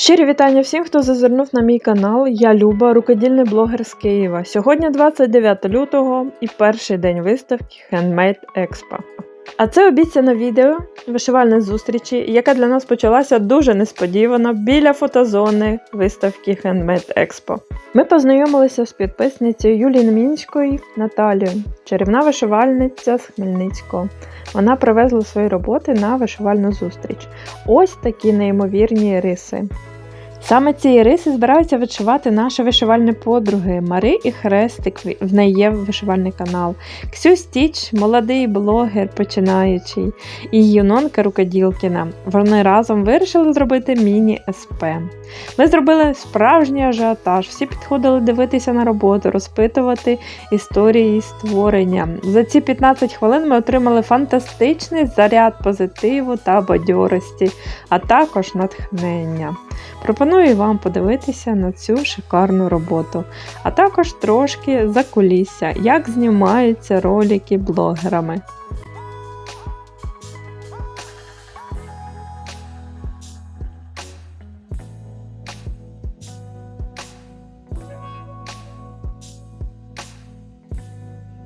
Щирі вітання всім, хто зазирнув на мій канал. Я Люба, рукодільний блогер з Києва. Сьогодні 29 лютого і перший день виставки Handmade Expo. А це обіцяне відео вишивальної зустрічі, яка для нас почалася дуже несподівано біля фотозони виставки Handmade Expo. Ми познайомилися з підписницею Юлією Мінською Наталією, чарівна вишивальниця з Хмельницького. Вона привезла свої роботи на вишивальну зустріч. Ось такі неймовірні риси. Саме ці риси збираються вишивати наші вишивальні подруги Мари і Хрестик. В неї є вишивальний канал. Ксю Стіч, молодий блогер, починаючий, і Юнонка Рукоділкіна. Вони разом вирішили зробити міні-СП. Ми зробили справжній ажіотаж. Всі підходили дивитися на роботу, розпитувати історії створення. За ці 15 хвилин ми отримали фантастичний заряд позитиву та бадьорості, а також натхнення. Пропоную вам подивитися на цю шикарну роботу, а також трошки за кулісся, як знімаються ролики блогерами.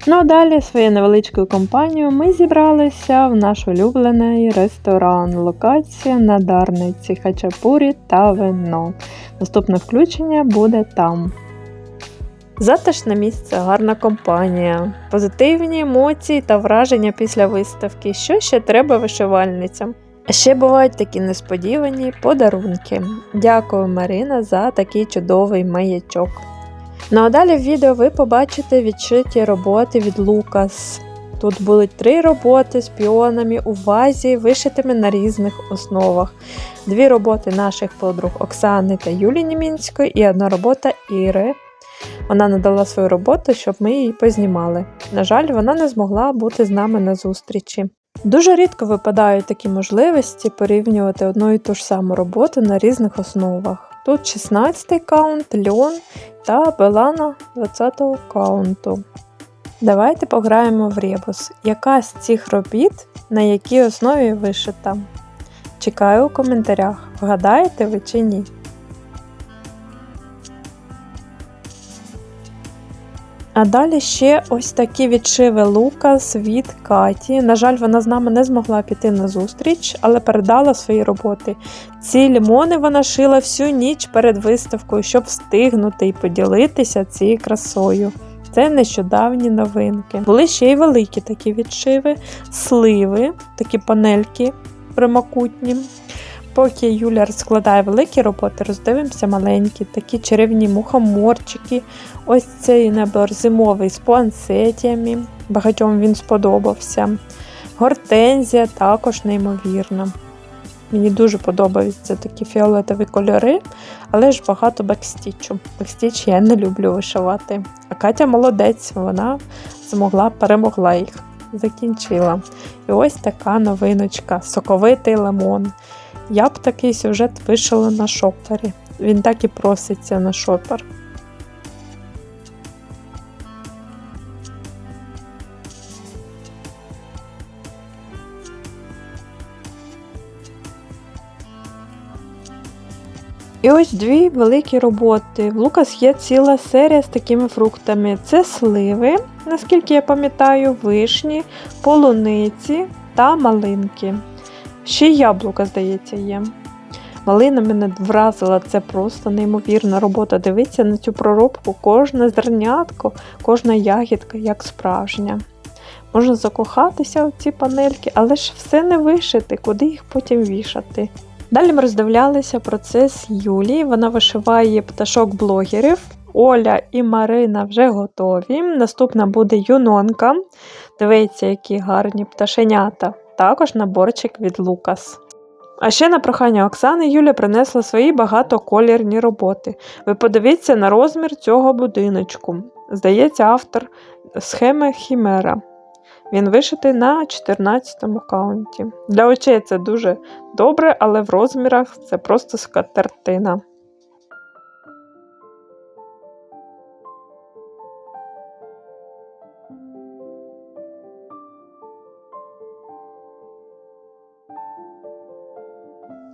Ну а далі своєю невеличкою компанією ми зібралися в наш улюблений ресторан. Локація на Дарниці, Хачапурі та вино. Наступне включення буде там. Затишне місце, гарна компанія, позитивні емоції та враження після виставки. Що ще треба вишивальницям? А ще бувають такі несподівані подарунки. Дякую, Марина, за такий чудовий маячок. Ну а далі в відео ви побачите відшиті роботи від Лукас. Тут були три роботи з піонами у вазі, вишитими на різних основах. Дві роботи наших подруг Оксани та Юлії Німінської і одна робота Іри. Вона надала свою роботу, щоб ми її познімали. На жаль, вона не змогла бути з нами на зустрічі. Дуже рідко випадають такі можливості порівнювати одну і ту ж саму роботу на різних основах. Тут 16 каунт, льон та Белана 20 каунту. Давайте пограємо в ребус. Яка з цих робіт на якій основі вишита? Чекаю у коментарях, вгадаєте ви чи ні. А далі ще ось такі відшиви Лукас від Каті. На жаль, вона з нами не змогла піти на зустріч, але передала свої роботи. Ці лімони вона шила всю ніч перед виставкою, щоб встигнути і поділитися цією красою. Це нещодавні новинки. Були ще й великі такі відшиви, сливи, такі панельки прямокутні. Поки Юля розкладає великі роботи, роздивимося маленькі, такі чарівні мухоморчики. Ось цей набор зимовий з пуансетіями. Багатьом він сподобався. Гортензія також неймовірна. Мені дуже подобаються такі фіолетові кольори, але ж багато бекстічу. Бекстіч я не люблю вишивати. А Катя молодець, вона змогла перемогла їх, закінчила. І ось така новиночка соковитий лимон. Я б такий сюжет вишила на шопері. Він так і проситься на шопер. І ось дві великі роботи. В Лукас є ціла серія з такими фруктами. Це сливи, наскільки я пам'ятаю, вишні, полуниці та малинки. Ще й яблука, здається, є. Малина мене вразила, це просто неймовірна робота. Дивіться на цю проробку, кожне зернятко, кожна ягідка, як справжня. Можна закохатися в ці панельки, але ж все не вишити, куди їх потім вішати. Далі ми роздивлялися процес Юлії. Вона вишиває пташок блогерів. Оля і Марина вже готові. Наступна буде юнонка. Дивіться, які гарні пташенята також наборчик від Лукас. А ще на прохання Оксани Юля принесла свої багатоколірні роботи. Ви подивіться на розмір цього будиночку. Здається, автор схеми Хімера. Він вишитий на 14 каунті. Для очей це дуже добре, але в розмірах це просто скатертина.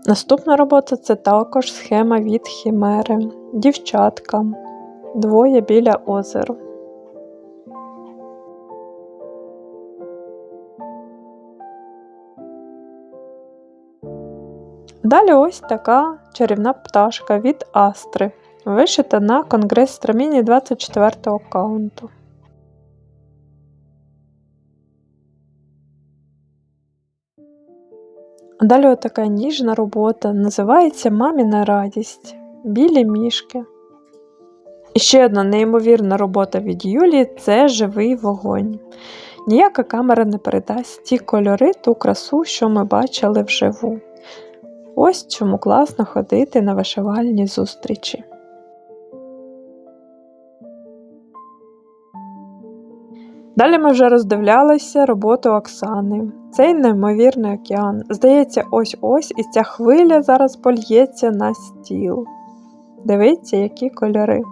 Наступна робота це також схема від хімери. Дівчатка. Двоє біля озера. Далі ось така чарівна пташка від Астри, вишита на конгрес страміні 24 каунту. Далі отака ніжна робота, називається Маміна радість. Білі мішки. І ще одна неймовірна робота від Юлії це живий вогонь. Ніяка камера не передасть ті кольори, ту красу, що ми бачили вживу. Ось чому класно ходити на вишивальні зустрічі. Далі ми вже роздивлялися роботу Оксани. Цей неймовірний океан. Здається, ось-ось і ця хвиля зараз польється на стіл. Дивіться, які кольори.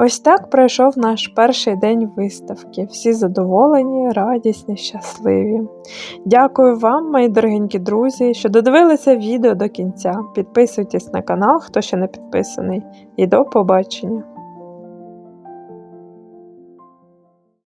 Ось так пройшов наш перший день виставки. Всі задоволені, радісні, щасливі. Дякую вам, мої дорогенькі друзі, що додивилися відео до кінця. Підписуйтесь на канал, хто ще не підписаний, і до побачення!